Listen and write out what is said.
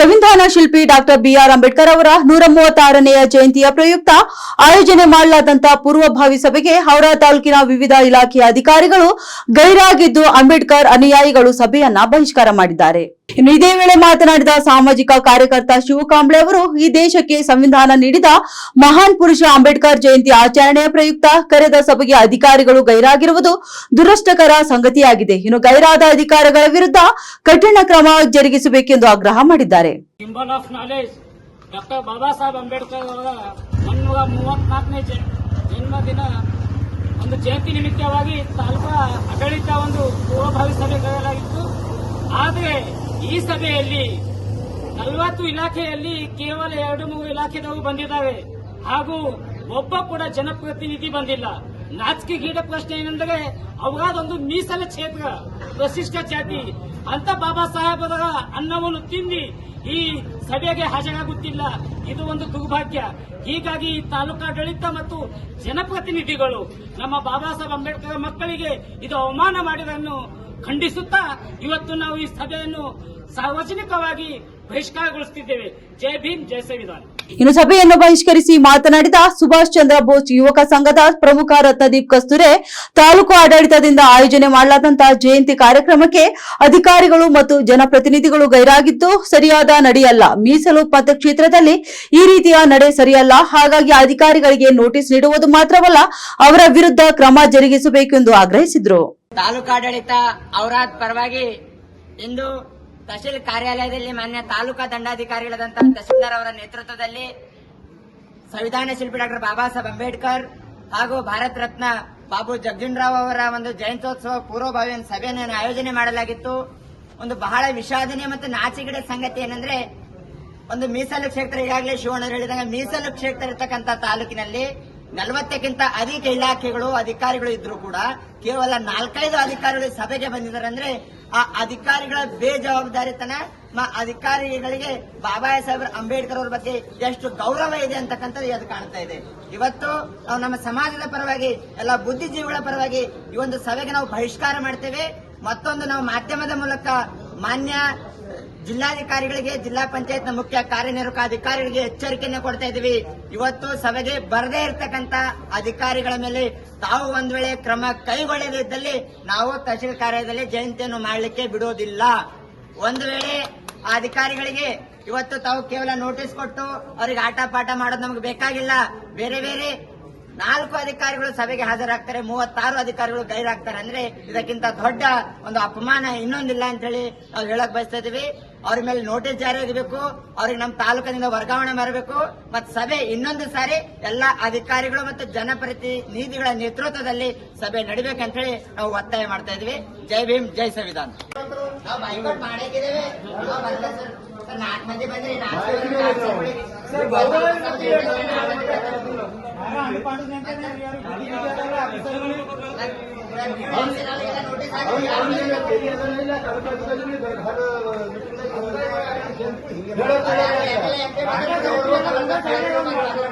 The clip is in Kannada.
ಸಂವಿಧಾನ ಶಿಲ್ಪಿ ಡಾಕ್ಟರ್ ಬಿಆರ್ ಅಂಬೇಡ್ಕರ್ ಅವರ ನೂರ ಮೂವತ್ತಾರನೆಯ ಜಯಂತಿಯ ಪ್ರಯುಕ್ತ ಆಯೋಜನೆ ಮಾಡಲಾದಂತಹ ಪೂರ್ವಭಾವಿ ಸಭೆಗೆ ಹೌರಾ ತಾಲೂಕಿನ ವಿವಿಧ ಇಲಾಖೆಯ ಅಧಿಕಾರಿಗಳು ಗೈರಾಗಿದ್ದು ಅಂಬೇಡ್ಕರ್ ಅನುಯಾಯಿಗಳು ಸಭೆಯನ್ನ ಬಹಿಷ್ಕಾರ ಮಾಡಿದ್ದಾರೆ. ಇನ್ನು ಇದೇ ವೇಳೆ ಮಾತನಾಡಿದ ಸಾಮಾಜಿಕ ಕಾರ್ಯಕರ್ತ ಶಿವಕಾಂಬ್ಳೆ ಅವರು, ಈ ದೇಶಕ್ಕೆ ಸಂವಿಧಾನ ನೀಡಿದ ಮಹಾನ್ ಪುರುಷ ಅಂಬೇಡ್ಕರ್ ಜಯಂತಿ ಆಚರಣೆಯ ಪ್ರಯುಕ್ತ ಕರೆದ ಸಭೆಗೆ ಅಧಿಕಾರಿಗಳು ಗೈರಾಗಿರುವುದು ದುರಷ್ಟಕರ ಸಂಗತಿಯಾಗಿದೆ. ಇನ್ನು ಗೈರಾದ ಅಧಿಕಾರಿಗಳ ವಿರುದ್ಧ ಕಠಿಣ ಕ್ರಮ ಜರುಗಿಸಬೇಕೆಂದು ಆಗ್ರಹ ಮಾಡಿದ್ದಾರೆ. ಜಯಂತಿ ನಿಮಿತ್ತವಾಗಿ ತಾಲೂಕಾ ಆಡಳಿತ ಒಂದು ಪೂರ್ವಭಾವಿ ಈ ಸಭೆಯಲ್ಲಿ ನಲವತ್ತು ಇಲಾಖೆಯಲ್ಲಿ ಕೇವಲ ಎರಡು ಮೂರು ಇಲಾಖೆದವರು ಬಂದಿದ್ದಾರೆ ಹಾಗೂ ಒಬ್ಬ ಕೂಡ ಜನಪ್ರತಿನಿಧಿ ಬಂದಿಲ್ಲ. ನಾಚಿಕೆಗೀಡ ಪ್ರಶ್ನೆ ಏನೆಂದರೆ ಅವರಾದೊಂದು ಮೀಸಲ ಕ್ಷೇತ್ರ ಪ್ರಶಿಷ್ಟ ಜಾತಿ. ಅಂತ ಬಾಬಾ ಸಾಹೇಬರ ಅನ್ನವನ್ನು ತಿಂದಿ ಈ ಸಭೆಗೆ ಹಾಜರಾಗುತ್ತಿಲ್ಲ. ಇದು ಒಂದು ದುರ್ಭಾಗ್ಯ. ಹೀಗಾಗಿ ತಾಲೂಕಾಡಳಿತ ಮತ್ತು ಜನಪ್ರತಿನಿಧಿಗಳು ನಮ್ಮ ಬಾಬಾ ಸಾಹೇಬ್ ಅಂಬೇಡ್ಕರ್ ಮಕ್ಕಳಿಗೆ ಇದು ಅವಮಾನ ಮಾಡಿದನ್ನು ಖಂಡಿಸುತ್ತಾ ಇವತ್ತು ನಾವು ಈ ಸಭೆಯನ್ನು ಸಾರ್ವಜನಿಕವಾಗಿ ಬಹಿಷ್ಕಾರಗೊಳಿಸುತ್ತಿದ್ದೇವೆ. ಜೈ ಭೀಮ್ ಜೈ ಸಂವಿಧಾನ. ಇನ್ನು ಸಭೆಯನ್ನು ಬಹಿಷ್ಕರಿಸಿ ಮಾತನಾಡಿದ ಸುಭಾಷ್ ಚಂದ್ರ ಬೋಸ್ ಯುವಕ ಸಂಘದ ಪ್ರಮುಖ ರತ್ನದೀಪ್ ಕಸ್ತೂರೆ, ತಾಲೂಕು ಆಡಳಿತದಿಂದ ಆಯೋಜನೆ ಮಾಡಲಾದಂತಹ ಜಯಂತಿ ಕಾರ್ಯಕ್ರಮಕ್ಕೆ ಅಧಿಕಾರಿಗಳು ಮತ್ತು ಜನಪ್ರತಿನಿಧಿಗಳು ಗೈರಾಗಿದ್ದು ಸರಿಯಾದ ನಡೆಯಲ್ಲ. ಮೀಸಲು ಮತಕ್ಷೇತ್ರದಲ್ಲಿ ಈ ರೀತಿಯ ನಡೆ ಸರಿಯಲ್ಲ. ಹಾಗಾಗಿ ಅಧಿಕಾರಿಗಳಿಗೆ ನೋಟಿಸ್ ನೀಡುವುದು ಮಾತ್ರವಲ್ಲ, ಅವರ ವಿರುದ್ಧ ಕ್ರಮ ಜರುಗಿಸಬೇಕೆಂದು ಆಗ್ರಹಿಸಿದರು. ತಾಲೂಕಾಡಳಿತ ಅವರಾದ ಪರವಾಗಿ ಇಂದು ತಹಶೀಲ್ ಕಾರ್ಯಾಲಯದಲ್ಲಿ ಮಾನ್ಯ ತಾಲೂಕಾ ದಂಡಾಧಿಕಾರಿಗಳಾದಂತಹ ತಹಶೀಲ್ದಾರ್ ಅವರ ನೇತೃತ್ವದಲ್ಲಿ ಸಂವಿಧಾನ ಶಿಲ್ಪಿ ಡಾಕ್ಟರ್ ಬಾಬಾ ಸಾಹೇಬ್ ಅಂಬೇಡ್ಕರ್ ಹಾಗೂ ಭಾರತ ರತ್ನ ಬಾಬು ರಾವ್ ಅವರ ಒಂದು ಜಯಂತ್ಯೋತ್ಸವ ಪೂರ್ವಭಾವಿ ಸಭೆಯನ್ನು ಆಯೋಜನೆ ಮಾಡಲಾಗಿತ್ತು. ಒಂದು ಬಹಳ ವಿಷಾದನೀಯ ಮತ್ತು ನಾಚಿಕೆಡೆ ಸಂಗತಿ ಏನಂದ್ರೆ, ಒಂದು ಮೀಸಲು ಕ್ಷೇತ್ರ, ಈಗಾಗಲೇ ಶಿವಣ್ಣರು ಹೇಳಿದಾಗ ಮೀಸಲು ಕ್ಷೇತ್ರ ಇರ್ತಕ್ಕಂಥ ತಾಲೂಕಿನಲ್ಲಿ ನಲವತ್ತಕ್ಕಿಂತ ಅಧಿಕ ಇಲಾಖೆಗಳು, ಅಧಿಕಾರಿಗಳು ಇದ್ರು ಕೂಡ ಕೇವಲ ನಾಲ್ಕೈದು ಅಧಿಕಾರಿಗಳು ಸಭೆಗೆ ಬಂದಿದ್ದಾರೆ ಅಂದ್ರೆ ಆ ಅಧಿಕಾರಿಗಳ ಬೇಜವಾಬ್ದಾರಿತನ ಅಧಿಕಾರಿಗಳಿಗೆ ಬಾಬಾ ಸಾಹೇಬ್ ಅಂಬೇಡ್ಕರ್ ಅವ್ರ ಬಗ್ಗೆ ಎಷ್ಟು ಗೌರವ ಇದೆ ಅಂತಕ್ಕಂಥದ್ದು ಅದು ಕಾಣ್ತಾ ಇದೆ. ಇವತ್ತು ನಾವು ನಮ್ಮ ಸಮಾಜದ ಪರವಾಗಿ, ಎಲ್ಲ ಬುದ್ಧಿಜೀವಿಗಳ ಪರವಾಗಿ ಈ ಒಂದು ಸಭೆಗೆ ನಾವು ಬಹಿಷ್ಕಾರ ಮಾಡ್ತೇವೆ. ಮತ್ತೊಂದು ನಾವು ಮಾಧ್ಯಮದ ಮೂಲಕ ಮಾನ್ಯ ಜಿಲ್ಲಾಧಿಕಾರಿಗಳಿಗೆ, ಜಿಲ್ಲಾ ಪಂಚಾಯತ್ನ ಮುಖ್ಯ ಕಾರ್ಯನಿರ್ವಾಹಕ ಅಧಿಕಾರಿಗಳಿಗೆ ಎಚ್ಚರಿಕೆಯನ್ನು ಕೊಡ್ತಾ ಇದೀವಿ ಇವತ್ತು ಸಭೆಗೆ ಬರದೇ ಇರತಕ್ಕಂತ ಅಧಿಕಾರಿಗಳ ಮೇಲೆ ತಾವು ಒಂದ್ ವೇಳೆ ಕ್ರಮ ಕೈಗೊಳ್ಳದಿದ್ದಲ್ಲಿ ನಾವು ತಹಶೀಲ್ ಕಾರ್ಯದಲ್ಲಿ ಜಯಂತಿಯನ್ನು ಮಾಡಲಿಕ್ಕೆ ಬಿಡೋದಿಲ್ಲ. ಒಂದು ವೇಳೆ ಅಧಿಕಾರಿಗಳಿಗೆ ಇವತ್ತು ತಾವು ಕೇವಲ ನೋಟಿಸ್ ಕೊಟ್ಟು ಅವರಿಗೆ ಆಟ ಪಾಠ ಮಾಡೋದು ನಮ್ಗೆ ಬೇಕಾಗಿಲ್ಲ. ಬೇರೆ ಬೇರೆ ನಾಲ್ಕು ಅಧಿಕಾರಿಗಳು ಸಭೆಗೆ ಹಾಜರಾಗ್ತಾರೆ ಮೂವತ್ತಾರು ಅಧಿಕಾರಿಗಳು ಗೈರಾಗ್ತಾರೆ. ಅಂದ್ರೆ ಇದಕ್ಕಿಂತ ದೊಡ್ಡ ಒಂದು ಅಪಮಾನ ಇನ್ನೊಂದಿಲ್ಲ ಅಂತ ಹೇಳಿ ನಾವು ಹೇಳಕ್ ಬಯಸ್ತಾ ಇದೀವಿ. ಅವ್ರ ಮೇಲೆ ನೋಟಿಸ್ ಜಾರಿ ಆಗಬೇಕು ಅವ್ರಿಗೆ ನಮ್ಮ ತಾಲೂಕಿನಿಂದ ವರ್ಗಾವಣೆ ಮಾಡಬೇಕು. ಮತ್ತು ಸಭೆ ಇನ್ನೊಂದು ಸಾರಿ ಎಲ್ಲ ಅಧಿಕಾರಿಗಳು ಮತ್ತು ಜನಪ್ರತಿನಿಧಿಗಳ ನೇತೃತ್ವದಲ್ಲಿ ಸಭೆ ನಡಿಬೇಕಂತ ಹೇಳಿ ನಾವು ಒತ್ತಾಯ ಮಾಡ್ತಾ ಇದೀವಿ. ಜೈ ಭೀಮ್ ಜೈ ಸಂವಿಧಾನ. ನಾಲ್ಕು ಮಂದಿ ಸರ್ ಬಾಬು ಅಂತ ಹೇಳಿದ್ರು ಆ ಪಾಠ ನೆನಪೇನೆ ಇಲ್ಲ ಯಾರು ಬಿಡಿ ಬಿಡಿ ಅಂತ ಹೇಳಿ ಅದು ಸರ್ ನೋಡಿ ಅಲ್ಲಿ ಅಲ್ಲಿ ನೋಟಿಸ್ ಆಗಿ ಅಲ್ಲಿ ಅಲ್ಲಿ ಅಂತ ಹೇಳಿ